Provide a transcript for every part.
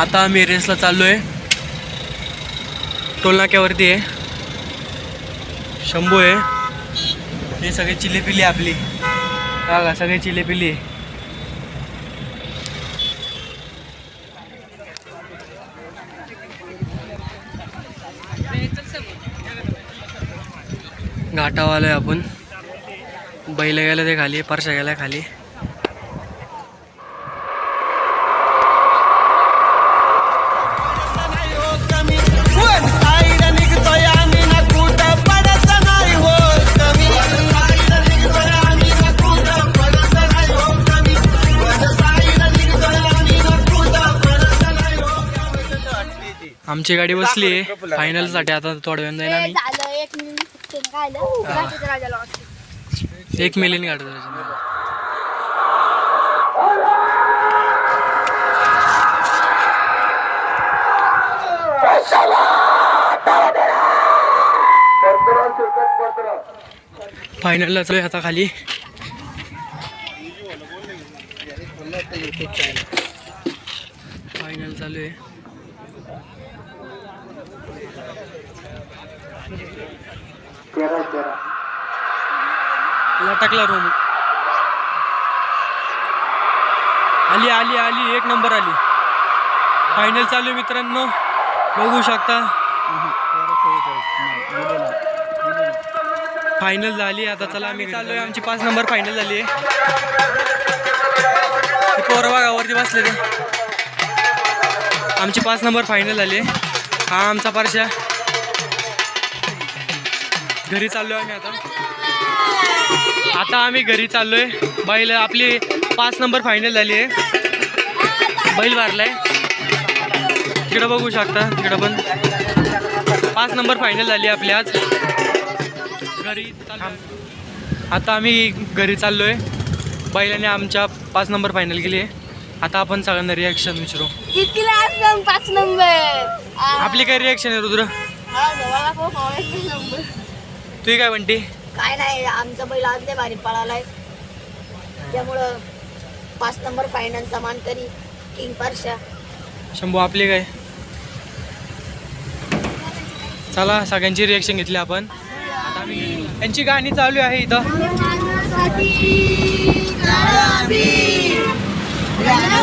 आता आम्ही रेसला चाललो आहे टोलनाक्यावरती आहे. शंभू आहे. हे सगळे चिलेपिली आपली. हा का सगळे चिलेपिली. आहे घाटावाला आहे आपण. बैल गेला ते खाली परशा गेला खाली. आमची गाडी बसली आहे. फायनलसाठी आता थोड्या वेळ जाईल आम्ही. झालं एक मिलियन गाडी फायनलला चालू आहे आता खाली. फायनल चालू आहे लटकला रूम आली आली आली. एक नंबर आली. फायनल चालू आहे मित्रांनो. बघू शकता. फायनल झाली. आता चला आम्ही चालू आहे आमची पाच नंबर फायनल झाली आहे. ते गावावरती बसले ते आमचे पाच नंबर फायनल आले हा आमचा पारशा. घरी चाललो आम्ही आता. आता आम्ही घरी चाललोय. बैल आपली पाच नंबर फायनल झाली आहे. बैल मारलाय तिकडं बघू शकता तिकडं पण. पाच नंबर फायनल झाली आपली आज. घरी आता आम्ही घरी चाललोय. बैलाने आमच्या पाच नंबर फायनल केली आहे. आता आपण सगळ्यांना रिॲक्शन विचारू. कितीला असलं पाच नंबर आपली काय रिॲक्शन आहे रुद्र? तुही काय म्हणते? काय नाही आमचा बैल आज लय भारी पळालाय. त्यामुळं पाच नंबर फायनलचा मानकरी किंग परशा शंभू आपले काय? चला सगळ्यांची रिॲक्शन घेतली आपण. आता आम्ही यांची गाणी चालू आहे इथं.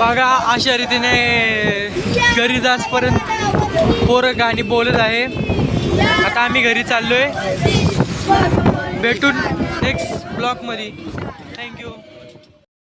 बघा अशा रीतीने घरी जासपर्यंत पोरं गाणी बोलत आहे. आता आम्ही घरी चाललोय. भेटून नेक्स्ट ब्लॉकमध्ये